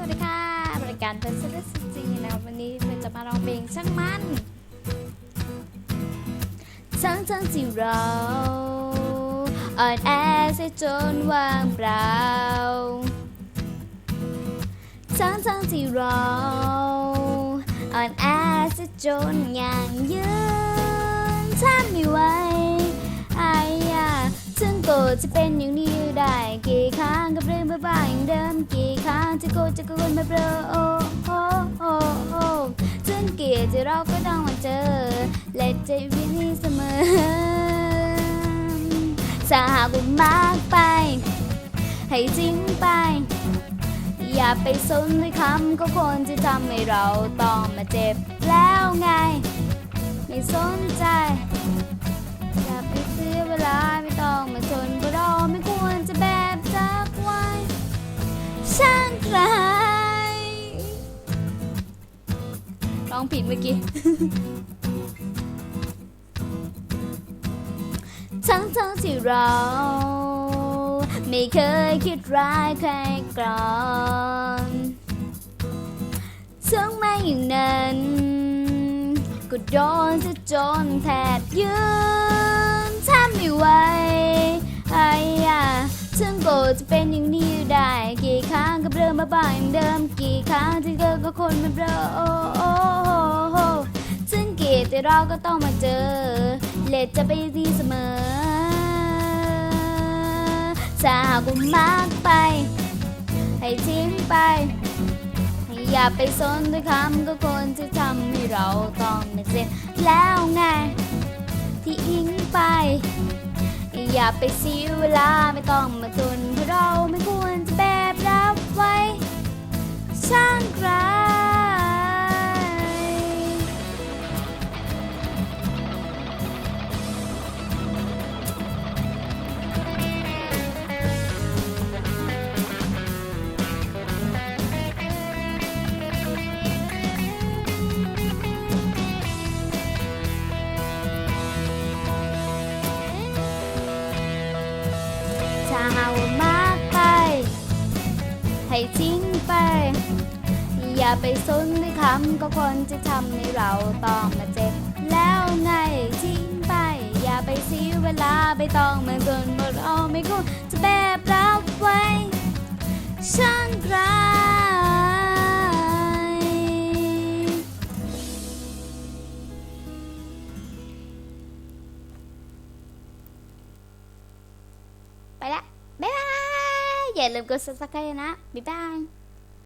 วัสดีค่ะ บริการเป็นเซเลสจีนะวันนี้เราจะมาร้องเพลงช่างมันทั้งทั้งที่เราอ่อนแอเสียจนว่างเปล่าทั้งทั้งที่เราอ่อนแอเสียจนอย่างยืนถ้าไม่ไหวไอ้ยาถึงโกรธจะเป็นอย่างนี้ได้กี่ค กับเรื่องบ้าๆอย่างเดิมกี่ครั้งจะโกรธจะกรธมาเบลอโอ้โอ้โอ้โอ้ถึงเกียดจะเราก็ต้องมาเจอและใจวินีเสมอถ้าหากว่ามากไป ให้ทิ้งไป อย่าไปสนด้วยคำก็คนที่ทำให้เราต้องมาเจ็บแล้วไง ไม่สนใจ อย่าไปเสียเวลา องผิดเมื่อกี้ ทั้งทั้งที่เรา ไม่เคยคิดร้ายใครก่อนถึงแม้อย่างนั้น ก็โดนจะจนแทบยืน รั้งกับเรื่องบ้างเดิมกี่ครั้งที่เจอก็คนมันเบลอโอ้โอ้โอ้ถึงเกียดแต่เราก็ต้องมาเจอ เลดจะไปดีเสมอถ้าหากว่ามากไป ให้ทิ้งไป อย่าไปสนด้วยคำก็คนที่ทำให้เราต้องมาเจ็บแล้วไง ที่อิงไป อย่าไปเสียเวลาไม่ต้องมาทนเพราะเราไม่าหากว่ามากไป ให้ทิ้งไป อย่าไปสนด้วยคำก็คนจะทำให้เราต้องมาเจ็บ แล้วไงทิ้งไป อย่าไปเสียเวลาไปต้องมาจนหมดเอาไม่คุ้มจะแบบรับไว้ช่า ไปละบ๊ายบาย อย่าลืมกด subscribe นะ บ๊ายบาย